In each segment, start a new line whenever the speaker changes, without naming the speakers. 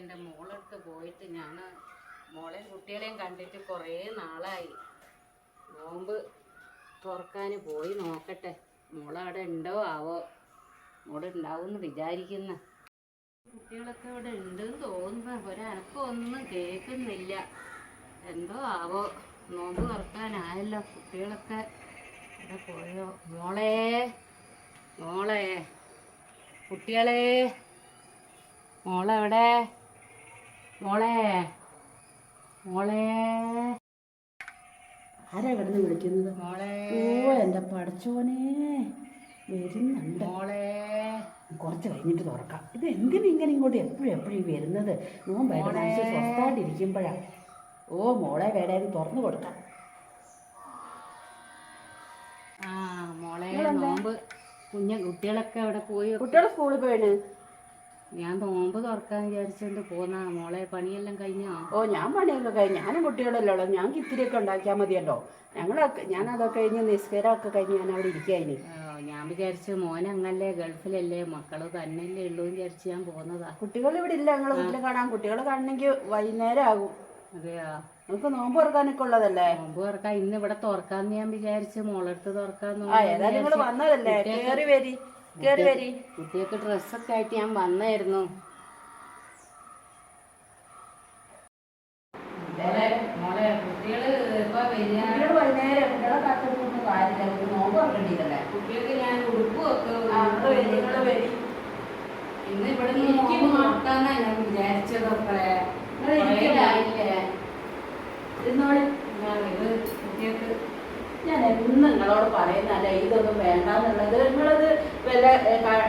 എന്റെ മോളെടുത്ത് പോയിട്ട് ഞാൻ മോളെയും കുട്ടികളെയും കണ്ടിട്ട് കുറേ നാളായി. നോമ്പ് തുറക്കാൻ പോയി നോക്കട്ടെ. മോളവിടെ ഉണ്ടോ? ആവോ? മോൾ ഉണ്ടാവുമെന്ന് വിചാരിക്കുന്ന. കുട്ടികളൊക്കെ ഇവിടെ ഉണ്ടെന്ന് തോന്നുന്നു. ഒരനക്കൊന്നും കേൾക്കുന്നില്ല. എന്തോ ആവോ? നോമ്പ് തുറക്കാനായല്ലോ കുട്ടികളൊക്കെ. ഇവിടെ പോയോ? മോളെ മോളെ കുട്ടികളെ മോളെവിടെ? മോളെ മോളെ.
ആരാ കിടന്ന് വിളിക്കുന്നത്?
മോളെ.
ഓ എന്റെ പടച്ചോനെ. വരുന്നുണ്ട്.
മോളെ.
കുറച്ച് കഴിഞ്ഞിട്ട് തുറക്കാം. ഇത് എന്തിനു ഇങ്ങനെ ഇങ്ങോട്ട് എപ്പോഴും എപ്പോഴും വരുന്നത്? നോ മനസ്സിൽ സ്വസ്ഥായിട്ടിരിക്കുമ്പോഴാ ഓ മോളെ വേടേത് തുറന്നു കൊടുക്കാം.
ആ മോളെ നോമ്പ്. കുഞ്ഞ കുട്ടികളൊക്കെ അവിടെ പോയി
കുട്ടികളെ സ്കൂളിൽ പോയിന്?
ഞാൻ നോമ്പ് തുറക്കാൻ വിചാരിച്ചോണ്ട് പോന്നാ. മോളെ പണിയെല്ലാം കഴിഞ്ഞോ?
ഓ ഞാൻ പണിയെല്ലാം കഴിഞ്ഞ. ഞാനും കുട്ടികളല്ലേ ഞാൻ ഞങ്ങൾക്ക് ഇത്തിരിയൊക്കെ ഉണ്ടാക്കിയാൽ മതിയല്ലോ. ഞങ്ങളൊക്കെ ഞാനതൊക്കെ കഴിഞ്ഞ് നിസ്കാരമൊക്കെ കഴിഞ്ഞ് ഞാൻ അവിടെ ഇരിക്കായിന്
ഞാൻ വിചാരിച്ചു മോൻ അങ്ങല്ലേ ഗൾഫിലല്ലേ മക്കൾ തന്നെയല്ലേ ഉള്ളൂ എന്ന് വിചാരിച്ച് ഞാൻ പോന്നതാ.
കുട്ടികൾ ഇവിടെ ഇല്ല. ഞങ്ങൾ വീട്ടിൽ കാണാൻ കുട്ടികളെ കാണണമെങ്കിൽ വൈകുന്നേരം ആകും.
അതെയാ?
നമുക്ക് നോമ്പ് തുറക്കാനൊക്കെ ഉള്ളതല്ലേ?
നോമ്പ് തുറക്കാൻ ഇന്ന് ഇവിടെ തുറക്കാന്ന് ഞാൻ വിചാരിച്ചു മോളെടുത്ത് തുറക്കാന്ന്
ഏതായാലും നിങ്ങൾ വന്നതല്ലേ? കേറി വരി. വരി.
കുട്ടികൾക്ക് ഡ്രസ്സൊക്കെ ആയിട്ട് ഞാൻ വന്നായിരുന്നു.
ഇന്നിവിടെ
കുട്ടികൾക്ക് ഞാൻ ഇന്ന് ഇവിടെ നോക്കി മാറ്റാന്നാ ഞാൻ വിചാരിച്ചതൊക്കെ.
നിങ്ങൾ ഇരിക്കില്ലേ? ഇരുന്നോളി
ഞാൻ ഇത് കുട്ടികൾക്ക്
ഞാൻ എന്നും നിങ്ങളോട് പറയുന്നല്ല ഇതൊന്നും വേണ്ടെന്നുള്ളത് നിങ്ങളത് വല്ല ഏ, ക-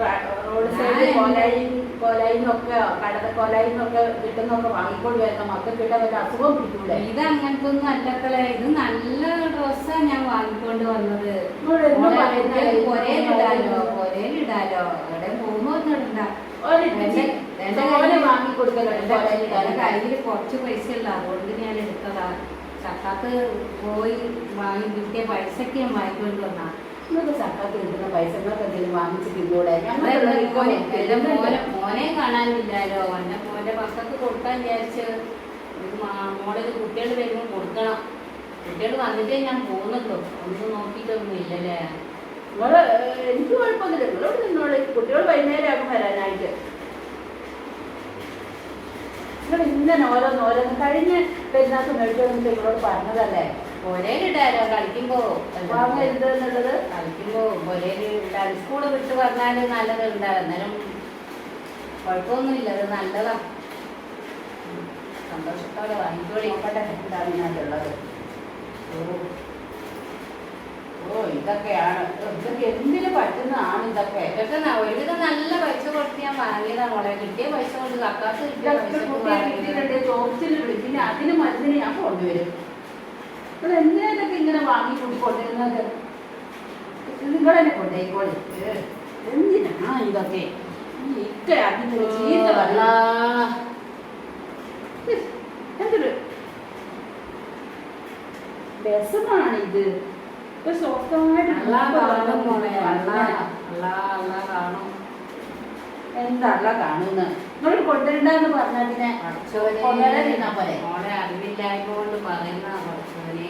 റ- റോഡ് സൈഡ് കോലായും കൊലയിന്നൊക്കെ കടത കൊലയിന്നൊക്കെ കിട്ടുന്നൊക്കെ വാങ്ങിക്കൊണ്ട് വരുന്ന മക്കൾ കിട്ടാൻ വല്ല അസുഖം പിടിക്കൂലേ?
ഇത് അങ്ങനത്തെ ഒന്നും അല്ലക്കളെ ഇത് നല്ല ഡ്രസ്സാണ് ഞാൻ വാങ്ങിക്കൊണ്ട് വന്നത്.
നിങ്ങൾ എന്നും
അവിടെ പോകുമ്പോ ഒന്നും ഇടണ്ട. എന്റെ കയ്യിൽ കുറച്ച് പൈസ ഉള്ള. അതുകൊണ്ട് ഞാൻ എടുത്തതാ. ചക്കാത്ത് പോയി വാങ്ങി കിട്ടിയ പൈസക്ക് ഞാൻ വാങ്ങിക്കൊണ്ട് വന്നാൽ
ഇന്നൊക്കെ സക്കാത്ത് കിട്ടുന്ന പൈസ നിങ്ങൾക്ക് എന്തെങ്കിലും വാങ്ങിച്ച് തിന്നൂടെ.
മോനെ മോനെ കാണാനില്ലല്ലോ എന്നെ മോന്റെ മക്കൾക്ക് കൊടുക്കാൻ വിചാരിച്ച് മോളിൽ കുട്ടികൾ വരുമ്പോൾ കൊടുക്കണം. കുട്ടികൾ വന്നിട്ടേ ഞാൻ പോകുന്നുള്ളൂ. ഒന്നും നോക്കിയിട്ടൊന്നും ഇല്ലല്ലേ?
നിങ്ങൾ എനിക്ക് കുഴപ്പമൊന്നുമില്ല. നിങ്ങളോട് നിന്നോളെ. കുട്ടികൾ വൈകുന്നേരം ആകും വരാനായിട്ട്. നിങ്ങൾ ഇങ്ങനെ ഓരോന്ന് ഓരോന്ന് കഴിഞ്ഞ പെരുന്നാൾക്ക് മേടിച്ചോന്ന് നിങ്ങളോട് പറഞ്ഞതല്ലേ?
ഒരേലിടാലോ കളിക്കുമ്പോ
വാങ്ങരുത് എന്നുള്ളത്
കളിക്കുമ്പോ ഒരേലിടാൻ സ്കൂൾ വിട്ട് പറഞ്ഞാൽ നല്ലത് ഉണ്ടാകും അന്നേരം കുഴപ്പമൊന്നുമില്ല. അത് നല്ലതാ. സന്തോഷത്തോടെ വാങ്ങിക്കോളി.
എന്താണ് ഇതിനകത്തുള്ളത് ഓ. ഓ ഇതൊക്കെയാണ്. ഇതൊക്കെ എന്തിനു പറ്റുന്നതാണ് ഇതൊക്കെ?
ഇതൊക്കെ ന- ഒരുവിധം നല്ല പൈസ കൊടുത്ത് ഞാൻ വാങ്ങിയതാ മോളെ. കിട്ടിയ പൈസ കൊണ്ട് കക്കാത്ത് കിട്ടിയ
ഇതൊക്കെ
പൈസ കൊണ്ട്
കുട്ടിയെ
വാങ്ങിയതാ.
കിട്ടിയിട്ടുണ്ട്. വിളിച്ചിന് അതിന് മരുന്നിന് ഞാൻ കൊണ്ടുവരും. നിങ്ങൾ എന്തിനാ ഇതൊക്കെ ഇങ്ങനെ വാങ്ങി കൂട്ടി കൊണ്ടുവരുന്നത്? നിങ്ങൾ തന്നെ കൊണ്ടുപോയിക്കോളി. ഏ, എന്തിനാ ഇതൊക്കെ? ഇക്ക അതിന് ചീത്ത
അല്ലാ.
പറഞ്ഞു എന്തൊരു രസമാണിത് ഇത്? ഇപ്പൊ സ്വസ്ഥമായിട്ട്
അല്ലാ കാണും മോളെ. അല്ലാ
അല്ല
അല്ലാ? അല്ലാ കാണും.
എന്തല്ല കാണുന്നത് നിങ്ങൾ കൊണ്ടുവരണ്ടെന്ന് പറഞ്ഞതിനെ നിന്നാ പോരെ?
മോളെ അറിവില്ലായ്മ കൊണ്ട് പറയുന്ന പഠിച്ചോനെ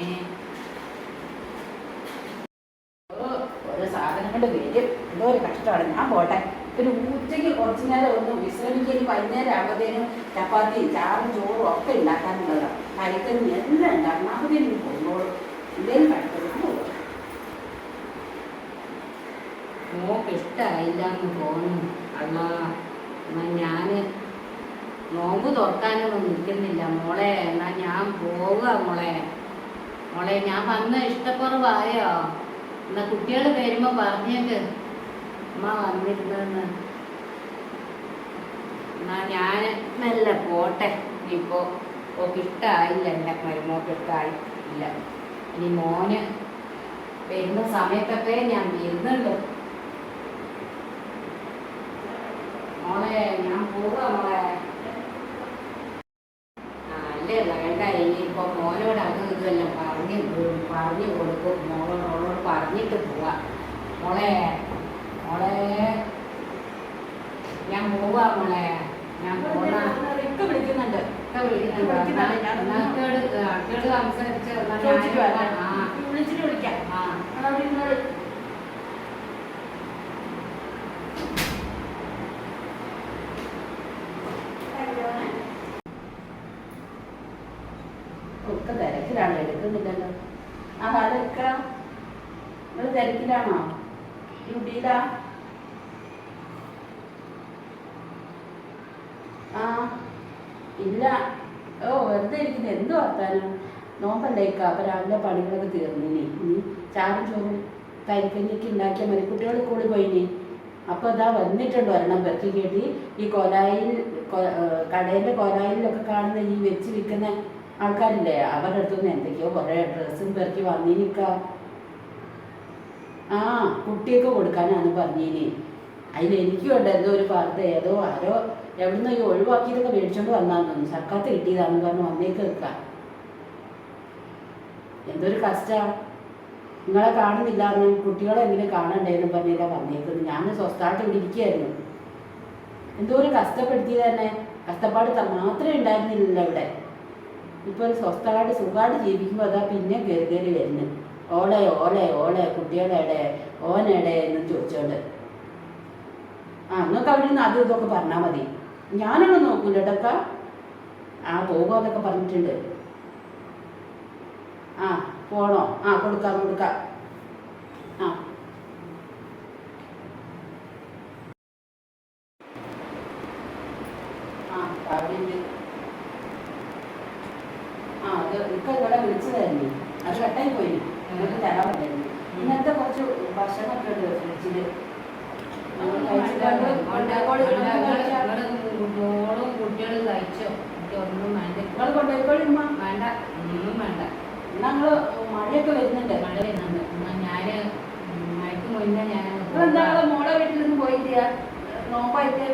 ഓരോ സാധനങ്ങളുടെ വരും. എന്തോ ഒരു കഷ്ടമാണ്. ഞാൻ പോട്ടെ. ഒരു ഉച്ചയ്ക്ക് കുറച്ചു നേരം ഒന്ന് വിശ്രമിക്കും. വൈകുന്നേരം ആകുമ്പോഴത്തേനും ചപ്പാത്തി ചാറും ചോറും ഒക്കെ ഉണ്ടാക്കാനുള്ളതാണ് കഴിക്കുന്ന എല്ലാം ഉണ്ടാക്കണം ആകുമ്പോഴത്തേനും കൊണ്ടോളും എന്തേലും കഴിക്കണം
മോക്ക് ഇഷ്ടമായില്ല എന്ന് തോന്നുന്നു. അള്ള ഞാൻ നോമ്പ് തുറക്കാനൊന്നും നിൽക്കുന്നില്ല. മോളെ എന്നാ ഞാൻ പോവുക മോളെ. മോളെ ഞാൻ വന്ന ഇഷ്ടക്കുറവായോ? എന്നാ കുട്ടികൾ വരുമ്പോ പറഞ്ഞേക്ക്. അമ്മ വന്നിരുന്നെന്ന് എന്നാ ഞാൻ മെല്ലെ പോട്ടെ. ഇപ്പോൾ ഓക്ക് ഇഷ്ടമായില്ല എന്റെ മരുമോക്ക് ഇഷ്ടമായി ഇല്ല ഇനി മോന് വരുന്ന സമയത്തൊക്കെ ഞാൻ വരുന്നുള്ളൂ മോളെ ഞാൻ പോവാ മോളെ. ആ അല്ലേ വേണ്ട ഇനിയിപ്പോ മോനോട് അത് ഇതെല്ലാം പറഞ്ഞ് പറഞ്ഞു കൊടുക്കും. മോളോട് മോളോട് പറഞ്ഞിട്ട് പോവാ. മോളെ മോളെ ഞാൻ പോവാ മോളെ. ഞാൻ പോന്നാ.
ഒക്കെ വിളിക്കുന്നുണ്ട്.
ഒക്കെ വിളിക്കുന്നുണ്ട്. സംസാരിച്ച്
വിളിച്ചിട്ട് വിളിക്കാം.
ആ.
അവിടെ ഇരുന്നോളൂ. ഒക്കെ തിരക്കിലാണ് എടുക്കുന്നില്ലല്ലോ ആ അതൊക്കെ നിങ്ങൾ തിരക്കിലാണോ? ഡ്യൂട്ടിയിലാ? ആ ഇല്ല. ഓ വെറുതെ ഇരിക്കുന്നത് എന്ത് വർത്താനം? നോമ്പല്ലേക്ക. അപ്പൊ രാവിലെ പണികളൊക്കെ തീർന്നിനി ഇനി ചാറും ചോറും കരിക്കഞ്ഞിക്ക് ഉണ്ടാക്കിയാൽ മതി. കുട്ടികൾ കൂടി പോയിനി അപ്പൊ ഇതാ വന്നിട്ടുണ്ട് ഒരെണ്ണം പെറുക്കി കേട്ടി. ഈ കൊലായിൽ കടേന്റെ കൊലായിലൊക്കെ കാണുന്ന ഈ വെച്ച് വിൽക്കുന്ന ആൾക്കാരില്ലേ? അവരുടെ അടുത്തുനിന്ന് എന്തൊക്കെയോ കുറെ ഡ്രസ്സും പെറുക്കി വന്നിനിക്ക ആ കുട്ടിയൊക്കെ കൊടുക്കാനാണ് പറഞ്ഞിനി. അതിൽ എനിക്കും ഉണ്ട് എന്തോ ഒരു വാർത്ത. ഏതോ ആരോ എവിടുന്ന് ഈ ഒഴിവാക്കിയതൊക്കെ മേടിച്ചോണ്ട് വന്നാന്ന് തോന്നുന്നു. സർക്കാത്ത് കിട്ടിയതാന്ന് പറഞ്ഞ് വന്നേക്ക് നിൽക്കാം എന്തൊരു കഷ്ട. നിങ്ങളെ കാണുന്നില്ല എന്ന് കുട്ടികളെ എങ്ങനെ കാണണ്ടേന്ന് പറഞ്ഞില്ല വന്നേക്കുന്നത്. ഞാൻ സ്വസ്ഥായിട്ട് ഇവിടെ ഇരിക്കുകയായിരുന്നു. എന്തോ ഒരു കഷ്ടപ്പെടുത്തിയത് തന്നെ. കഷ്ടപ്പാട് മാത്രമേ ഉണ്ടായിരുന്നില്ലല്ലോ ഇവിടെ. ഇപ്പൊ ഒരു സ്വസ്ഥമായിട്ട് സുഖമായിട്ട് ജീവിക്കുമ്പോൾ അതാ പിന്നെ കയറി വരുന്നത്. വരുന്നു ഓളെ ഓളെ ഓളെ കുട്ടികളെടെ ഓനെടെ എന്നും ചോദിച്ചോണ്ട്. ആ നിങ്ങൾക്ക് അവിടെ നിന്ന് അതും ഇതൊക്കെ പറഞ്ഞാൽ മതി. ഞാനൊന്നും നോക്കൂല ഇടക്ക ആ അതൊക്കെ പറഞ്ഞിട്ടുണ്ട്. ആ പോണോ? ആ കൊടുക്കാം കൊടുക്കാം. ആ അവിടെ ഉണ്ട് അത് ഇപ്പൊ വിളിച്ചു വിളിച്ചതായിരുന്നു അത് കട്ടായി പോയി. നിങ്ങൾക്ക് തരാൻ പറ്റായിരുന്നു. ഇന്നത്തെ കുറച്ച് ഭക്ഷണമൊക്കെ ഉണ്ട് കഴിച്ചാ.
മോളും കുട്ടികളും കഴിച്ചോ? ഒന്നും വേണ്ട.
നിങ്ങൾ കൊണ്ടുപോയിക്കോളി
വേണ്ട. ഒന്നും വേണ്ട.
നിങ്ങൾ മഴയൊക്കെ വരുന്നുണ്ട്?
മഴ വരുന്നുണ്ട്. ഞാൻ മഴക്ക് മുന്നേ ഞാൻ
മോളെ വീട്ടിൽ നിന്ന് പോയില്ല നോമ്പായിട്ട്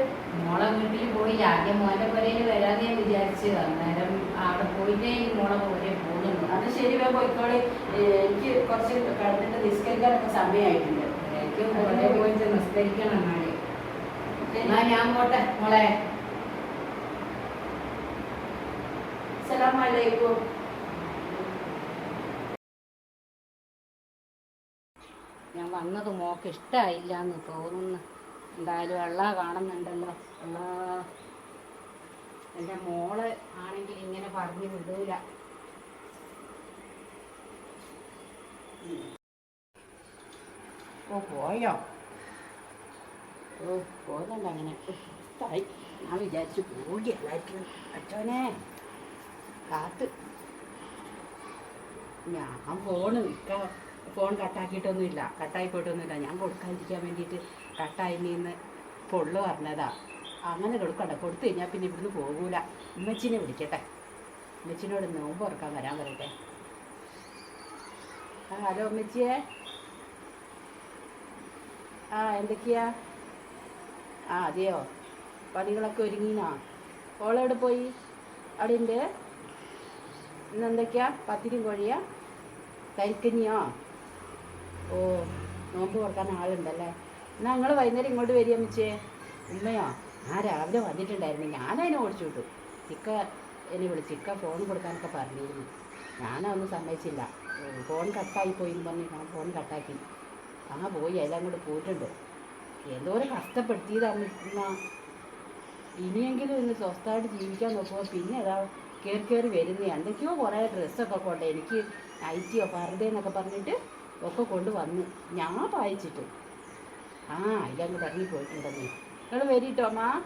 മോളെ വീട്ടിൽ പോയി. ആദ്യം മോന്റെ പുരയിൽ വരാതെ ഞാൻ വിചാരിച്ചു. അന്നേരം അവിടെ പോയിട്ടേ ഈ മോളെ പോലെ പോകുന്നുള്ളൂ.
അത് ശരി വേ പോയിക്കോളി. എനിക്ക് കുറച്ച് കടന്നിട്ട് നിസ്കരിക്കാനൊക്കെ സമയമായിട്ടുണ്ട്
എനിക്ക് മോളെ പോയിട്ട് നിസ്കരിക്കണം
എന്നാണ്
എന്നാ ഞാൻ പോട്ടെ മോളെ.
അസ്സലാമലൈക്കും.
ഞാൻ വന്നത് മോക്ക് ഇഷ്ടമായില്ല എന്ന് തോന്നുന്നു. എന്തായാലും അള്ള കാണുന്നുണ്ടല്ലോ. അള്ള. എന്റെ മോൾ ആണെങ്കിൽ ഇങ്ങനെ പറഞ്ഞു വിടൂല.
ഓ പോയോ? ഓ പോകുന്നുണ്ട് അങ്ങനെ ഇഷ്ടമായി ഞാൻ വിചാരിച്ചു പോയി എല്ലാവർക്കും അച്ഛനെ കാത്ത്. ഞാൻ ഫോണ് നിൽക്കാം ഫോൺ കട്ടാക്കിയിട്ടൊന്നുമില്ല കട്ടായി പോയിട്ടൊന്നുമില്ല. ഞാൻ കൊടുക്കാതിരിക്കാൻ വേണ്ടിയിട്ട് കട്ടായി നിന്ന് പൊള്ളു പറഞ്ഞതാ. അങ്ങനെ കൊടുക്കണ്ട കൊടുത്തു കഴിഞ്ഞാൽ പിന്നെ ഇവിടുന്ന് പോകൂല. ഉമ്മച്ചിനെ വിളിക്കട്ടെ. ഉമ്മച്ചിനോട് നോമ്പ് ഉറക്കാൻ വരാൻ പറയട്ടെ. ആ ഹലോ ഉമ്മച്ചിയെ. ആ എന്തൊക്കെയാ? ആ അതെയോ? പണികളൊക്കെ ഒരുങ്ങിനാ? ഓളെവിടെ പോയി? അവിടെ ഉണ്ട് ഇന്ന് എന്തൊക്കെയാ? പത്തിരി കോഴിയാ? കരിക്കഞ്ഞിയോ? ഓ നോമ്പ് കൊടുക്കാൻ ആളുണ്ടല്ലേ? എന്നാ നിങ്ങൾ വൈകുന്നേരം ഇങ്ങോട്ട് വരിക അമ്മച്ചേ. ഉമ്മയോ? ആ രാവിലെ വന്നിട്ടുണ്ടായിരുന്നു. ഞാനതിനെ ഓടിച്ചു വിട്ടു. ചിക്ക എന്നെ വിളിച്ചു ചിക്ക ഫോൺ കൊടുക്കാനൊക്കെ പറഞ്ഞിരുന്നു. ഞാനതൊന്നും സമ്മതിച്ചില്ല. ഫോൺ കട്ടായി പോയി എന്ന് പറഞ്ഞ് ഞാൻ ഫോൺ കട്ടാക്കി ആ പോയി എല്ലാം കൂടെ പോയിട്ടുണ്ട്. എന്തോരം കഷ്ടപ്പെടുത്തിയതാണ് ഇനിയെങ്കിലും ഇന്ന് സ്വസ്ഥമായിട്ട് ജീവിക്കാൻ നോക്കുമ്പോൾ പിന്നെ ഏതാ കയറി കയറി വരുന്നേ. എന്തൊക്കെയോ കുറേ ഡ്രസ്സൊക്കെ കൊണ്ട് എനിക്ക് നൈറ്റിയോ പർദ്ദയെന്നൊക്കെ പറഞ്ഞിട്ട് ഒക്കെ കൊണ്ട് വന്ന് ഞാൻ പായിച്ചിട്ട്. ആ ഇതങ്ങ് ഇറങ്ങി പോയിട്ടുണ്ടെന്നേ. നിങ്ങൾ വരിട്ടോ അമ്മ?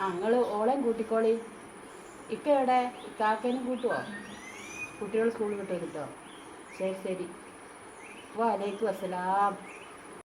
ആ നിങ്ങൾ ഓളെയും കൂട്ടിക്കോളി. ഇക്ക എവിടെ? കാക്കേനും കൂട്ടുവോ? കുട്ടികൾ സ്കൂളിൽ വിട്ടേ കിട്ടോ ശരി ശരി. വാലേക്കും അസ്സലാം.